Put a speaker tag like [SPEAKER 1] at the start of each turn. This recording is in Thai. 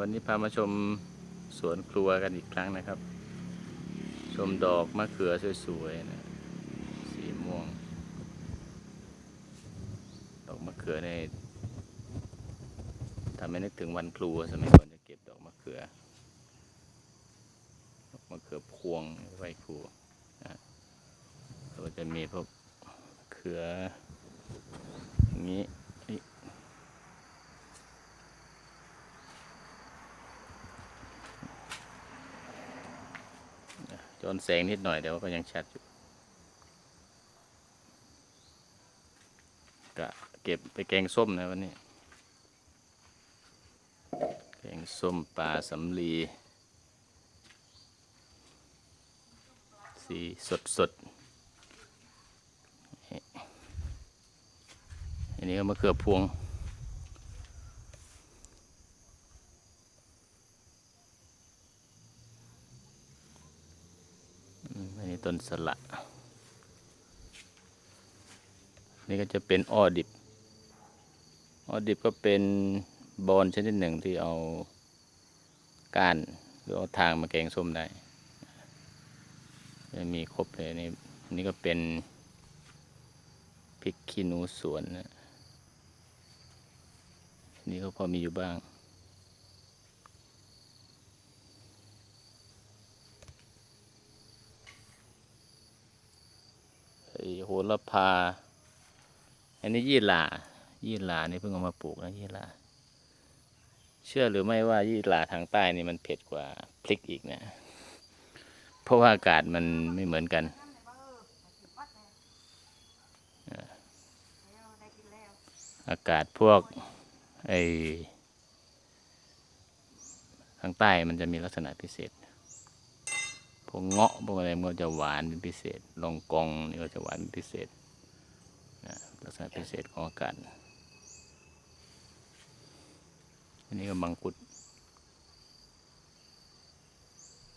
[SPEAKER 1] วันนี้พามาชมสวนครัวกันอีกครั้งนะครับ ชมดอกมะเขือสวยๆนะสีม่วง ดอกมะเขือในยทำให้นึกถึงวันครูสมัยก่อนจะเก็บดอกมะเขือ ดอกมะเขือพวงไว้ครูนะก็จะมีพวกเขืออย่างนี้ นี่จนแสงนิดหน่อยแต่ว่าก็ยังชัดอยู่กะเก็บไปแกงส้มนะวันนี้ แกงส้มปลาสำลี สีสดสดๆอันนี้ก็มะเขือพวง อืมอันนี้ ต้นสละ นี่ก็จะเป็นอ้อดิบ อ้อดิบก็เป็นบอนชนิดหนึ่งที่เอาก้านหรือเอาทางมาแกงส้มได้ จะมีครบเลยนี่นี่ก็เป็นพริกขี้หนูสวนนะอันนี่ก็พอมีอยู่บ้าง โหระพา อันนี้ยี่หร่ายี่หร่านี่เพิ่งเอามาปลูกนะยี่หร่าเชื่อหรือไม่ว่ายี่หร่าทางใต้นี่มันเผ็ดกว่าพริกอีกนะ เพราะว่าอากาศมันไม่เหมือนกันอากาศพวกไอ้ทางใต้มันจะมีลักษณะพิเศษ วกเงาะพวกอะไรมันก็จะหวานเป็นพิเศษ ลองกองนี่ก็จะหวานเป็นพิเศษนะลักษณะพิเศษของอากาศอันนี้ก็มังคุด